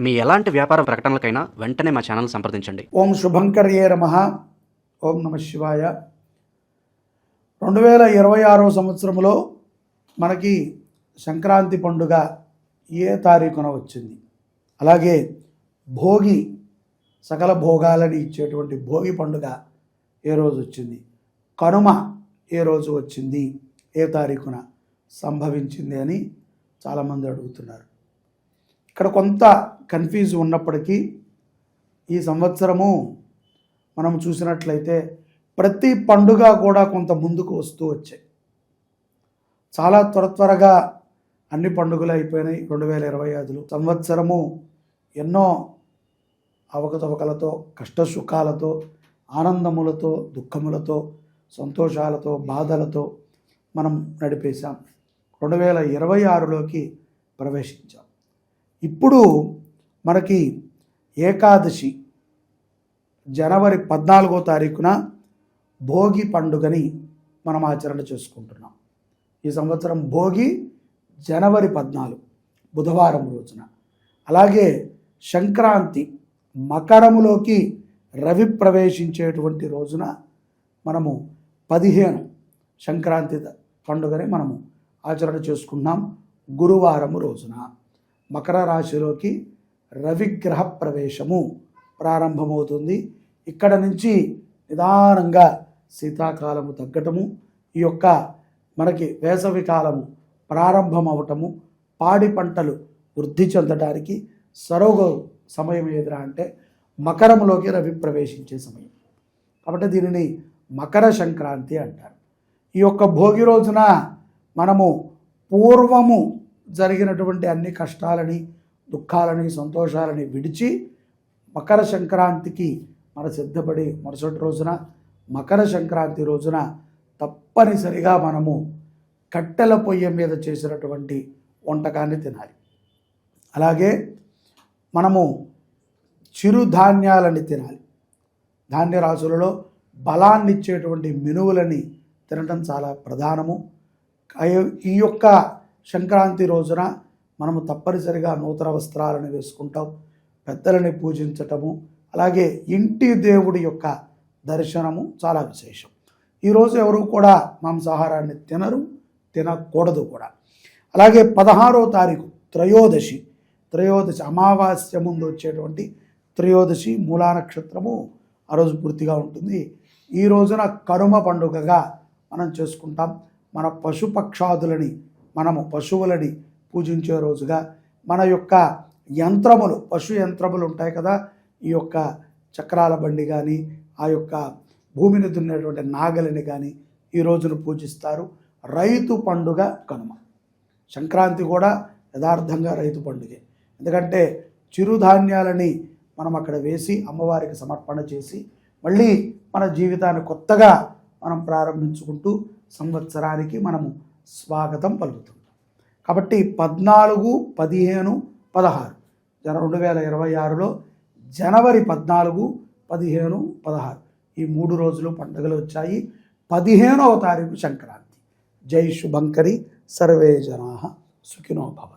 మీ ఎలాంటి వ్యాపార ప్రకటనలకైనా వెంటనే మా ఛానల్ సంప్రదించండి. ఓం శుభంకర్యే నమ. ఓం నమ శివాయ. రెండు వేల ఇరవై ఆరో సంవత్సరంలో మనకి సంక్రాంతి పండుగ ఏ తారీఖున వచ్చింది? అలాగే భోగి సకల భోగాలని ఇచ్చేటువంటి భోగి పండుగ ఏ రోజు వచ్చింది? కనుమ ఏ రోజు వచ్చింది? ఏ తారీఖున సంభవించింది అని చాలామంది అడుగుతున్నారు. ఇక్కడ కొంత కన్ఫ్యూజ్ ఉన్నప్పటికీ ఈ సంవత్సరము మనం చూసినట్లయితే ప్రతి పండుగ కూడా కొంత ముందుకు వస్తూ వచ్చాయి. చాలా త్వర త్వరగా అన్ని పండుగలు అయిపోయినాయి రెండు వేల ఇరవై ఐదులో. సంవత్సరము ఎన్నో అవకతవకలతో కష్టసుఖాలతో ఆనందములతో దుఃఖములతో సంతోషాలతో బాధలతో మనం నడిపేశాం. రెండు వేల ఇరవై ఆరులోకి ప్రవేశించాం. ఇప్పుడు మనకి ఏకాదశి జనవరి పద్నాలుగో తారీఖున భోగి పండుగని మనం ఆచరణ చేసుకుంటున్నాం. ఈ సంవత్సరం భోగి జనవరి పద్నాలుగు బుధవారం రోజున. అలాగే సంక్రాంతి మకరములోకి రవి ప్రవేశించేటువంటి రోజున మనము పదిహేను సంక్రాంతి పండుగని మనము ఆచరణ చేసుకున్నాం గురువారము రోజున. మకర రాశిలోకి రవిగ్రహ ప్రవేశము ప్రారంభమవుతుంది. ఇక్కడ నుంచి నిదానంగా శీతాకాలము తగ్గటము ఈ యొక్క మనకి వేసవి కాలము ప్రారంభం అవటము పాడి పంటలు వృద్ధి చెందడానికి సరోగ సమయం ఏదిరా అంటే మకరంలోకి రవి ప్రవేశించే సమయం. కాబట్టి దీనిని మకర సంక్రాంతి అంటారు. ఈ యొక్క భోగి రోజున మనము పూర్వము జరిగినటువంటి అన్ని కష్టాలని దుఃఖాలని సంతోషాలని విడిచి మకర సంక్రాంతికి మన సిద్ధపడి మరుసటి రోజున మకర సంక్రాంతి రోజున తప్పనిసరిగా మనము కట్టెల పొయ్యి మీద చేసినటువంటి వంటకాన్ని తినాలి. అలాగే మనము చిరుధాన్యాలని తినాలి. ధాన్య రాశులలో బలాన్ని ఇచ్చేటువంటి మినువులని తినడం చాలా ప్రధానము. ఈ యొక్క సంక్రాంతి రోజున మనము తప్పనిసరిగా నూతన వస్త్రాలను వేసుకుంటాం పెద్దలని పూజించటము అలాగే ఇంటి దేవుడి యొక్క దర్శనము చాలా విశేషం. ఈరోజు ఎవరు కూడా మాంసాహారాన్ని తినరు తినకూడదు కూడా. అలాగే పదహారో తారీఖు త్రయోదశి త్రయోదశి అమావాస్య ముందు వచ్చేటువంటి త్రయోదశి మూలా నక్షత్రము ఆ రోజు పూర్తిగా ఉంటుంది. ఈ రోజున కనుమ పండుగగా మనం చేసుకుంటాం. మన పశుపక్షాదులని మనము పశువులని పూజించే రోజుగా మన యొక్క యంత్రములు పశు యంత్రములు ఉంటాయి కదా ఈ యొక్క చక్రాల బండి కానీ ఆ యొక్క భూమిని దున్నేటువంటి నాగలిని కానీ ఈ రోజును పూజిస్తారు. రైతు పండుగ కనుమ. సంక్రాంతి కూడా యథార్థంగా రైతు పండుగే. ఎందుకంటే చిరుధాన్యాలని మనం అక్కడ వేసి అమ్మవారికి సమర్పణ చేసి మళ్ళీ మన జీవితాన్ని కొత్తగా మనం ప్రారంభించుకుంటూ సంవత్సరానికి మనము స్వాగతం పలుకుతుంది. కాబట్టి పద్నాలుగు పదిహేను పదహారు. జన రెండు వేల ఇరవై ఆరులో జనవరి పద్నాలుగు పదిహేను పదహారు. ఈ మూడు రోజులు పండుగలు వచ్చాయి. పదిహేనవ తారీఖు సంక్రాంతి. జై శుభంకరి. సర్వే జనా సుఖినో భవన్